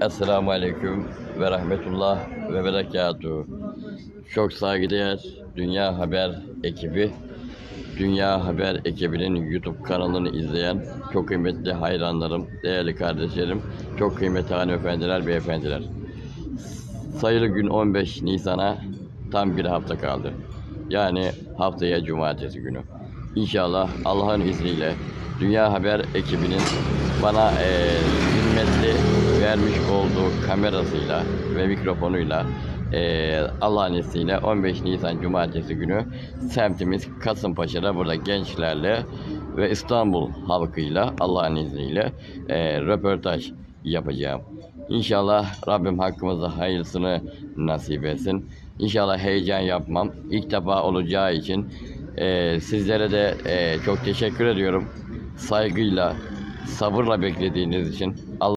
Esselamu Aleyküm ve Rahmetullah ve Berekatuhu. Çok saygıdeğer Dünya Haber ekibi, Dünya Haber ekibinin YouTube kanalını izleyen çok kıymetli hayranlarım, değerli kardeşlerim, çok kıymetli hanımefendiler, beyefendiler. Sayılı gün 15 Nisan'a tam bir hafta kaldı. Yani haftaya cumartesi günü. İnşallah Allah'ın izniyle Dünya Haber ekibinin bana himmetli vermiş olduğu kamerasıyla ve mikrofonuyla eee Allah'ın izniyle 15 Nisan Cumartesi günü semtimiz Kasımpaşa'da burada gençlerle ve İstanbul halkıyla Allah'ın izniyle eee röportaj yapacağım. İnşallah Rabbim hakkımızda hayırlısını nasip etsin. İnşallah heyecan yapmam. İlk defa olacağı için eee, sizlere de eee, çok teşekkür ediyorum. Saygıyla, sabırla beklediğiniz için. Allah